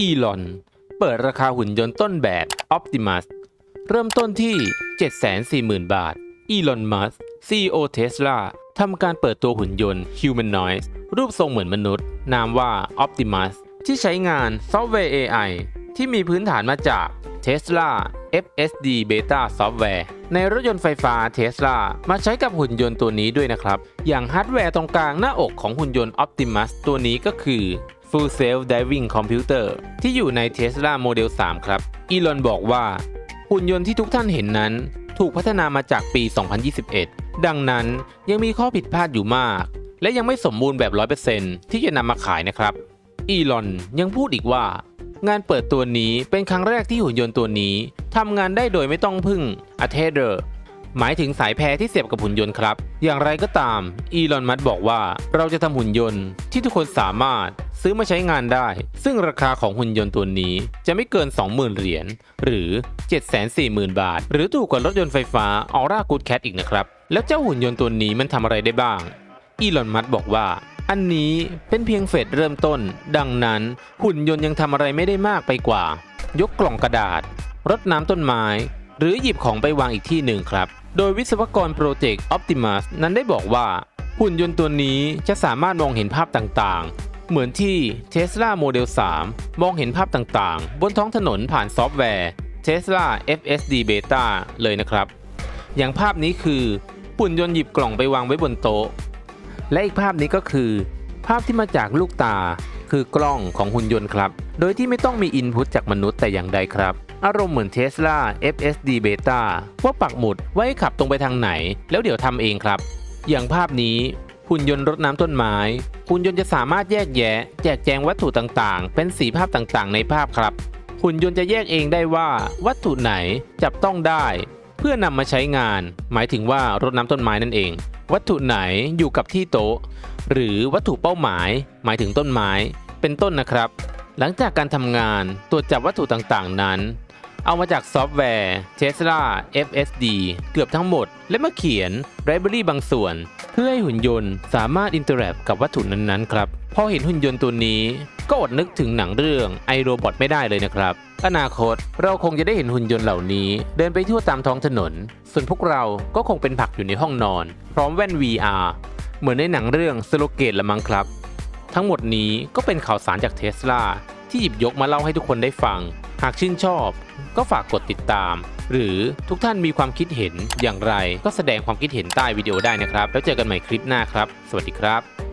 อีลอน เปิดราคาหุ่นยนต์ต้นแบบ Optimus เริ่มต้นที่ 740,000 บาท อีลอน มัส CEO Tesla ทำการเปิดตัวหุ่นยนต์ Humanoid รูปทรงเหมือนมนุษย์ นามว่า Optimus ที่ใช้งานซอฟต์แวร์ AI ที่มีพื้นฐานมาจาก Tesla FSD Beta Software ในรถยนต์ไฟฟ้า Tesla มาใช้กับหุ่นยนต์ตัวนี้ด้วยนะครับ อย่างฮาร์ดแวร์ตรงกลางหน้าอกของหุ่นยนต์ Optimus ตัวนี้ก็คือ Full Self Driving Computer ที่อยู่ใน Tesla Model 3 ครับ อีลอนบอกว่า หุ่นยนต์ที่ทุกท่านเห็นนั้น ถูกพัฒนามาจากปี 2021 ดังนั้นยังมีข้อผิดพลาดอยู่มาก และยังไม่สมบูรณ์แบบ 100%ที่จะนำมาขายนะครับ อีลอนยังพูดอีกว่า งานเปิดตัวนี้เป็นครั้งแรกที่หุ่นยนต์ตัวนี้ทำงานได้โดยไม่ต้องพึ่ง a t e r หมายถึงสายแพรที่เสียบกับหุ่นยนต์ครับ อย่างไรก็ตาม อีลอนมัสบอกว่า เราจะทำหุ่นยนต์ที่ทุกคนสามารถ ซื้อมาใช้งานได้ ซึ่งราคาของหุ่นยนต์ตัวนี้จะไม่เกิน 20,000 เหรียญหรือ 740,000 บาท หรือถูกกว่ารถยนต์ไฟฟ้า Aura Good Cat อีกนะครับ แล้วเจ้าหุ่นยนต์ตัวนี้มันทำอะไรได้บ้าง อีลอน มัสบอกว่า อันนี้เป็นเพียงเฟสเริ่มต้น ดังนั้นหุ่นยนต์ยังทำอะไรไม่ได้มากไปกว่า ยกกล่องกระดาษ รดน้ำต้นไม้ หรือหยิบของไปวางอีกที่หนึ่งครับ โดยวิศวกรโปรเจกต์ Optimus นั้นได้บอกว่าหุ่นยนต์ตัวนี้จะสามารถมองเห็นภาพต่าง เหมือนที่ Tesla Model 3 มองเห็นภาพต่างๆ บนท้องถนนผ่านซอฟต์แวร์ Tesla FSD Beta เลยนะครับ อย่างภาพนี้คือหุ่นยนต์หยิบกล่องไปวางไว้บนโต๊ะ และอีกภาพนี้ก็คือ ภาพที่มาจากลูกตา คือกล้องของหุ่นยนต์ครับ โดยที่ไม่ต้องมีอินพุตจากมนุษย์แต่อย่างใดครับ อารมณ์เหมือน Tesla FSD Beta ว่าปักหมุดไว้ขับตรงไปทางไหน แล้วเดี๋ยวทำเองครับ อย่างภาพนี้ หุ่นยนต์รดน้ำต้นไม้ หุ่นยนต์จะสามารถแยกแยะ แจกแจงวัตถุต่างๆ เป็นสีภาพต่างๆ ในภาพครับ หุ่นยนต์จะแยกเองได้ว่า วัตถุไหนจับต้องได้ เพื่อนำมาใช้งาน หมายถึงว่ารดน้ำต้นไม้นั่นเอง วัตถุไหนอยู่กับที่โต๊ะ หรือวัตถุเป้าหมาย หมายถึงต้นไม้ เป็นต้นนะครับ หลังจากการทำงานตรวจจับวัตถุต่างๆ นั้น เอามาจากซอฟต์แวร์ Tesla FSD เกือบทั้งหมด และมาเขียนไ i บรารีบางส่วน เพื่อให้หุ่นยนต์สามารถอินเตอร์แอคกับวัตถุนั้นๆครับ พอเห็นหุ่นยนต์ตัวนี้ ก็อดนึกถึงหนังเรื่องไอโรบอทไม่ได้เลยนะครับ อนาคตเราคงจะได้เห็นหุ่นยนต์เหล่านี้ เดินไปทั่วตามท้องถนน ส่วนพวกเราก็คงเป็นผักอยู่ในห้องนอน พร้อมแว่น VR เหมือนในหนังเรื่องสโลเกตละมั้งครับ ทั้งหมดนี้ก็เป็นข่าวสารจากเทสลาที่หยิบยกมาเล่าให้ทุกคนได้ฟัง หากชื่นชอบก็ฝากกดติดตาม หรือทุกท่านมีความคิดเห็นอย่างไร ก็แสดงความคิดเห็นใต้วิดีโอได้นะครับ แล้วเจอกันใหม่คลิปหน้าครับ สวัสดีครับ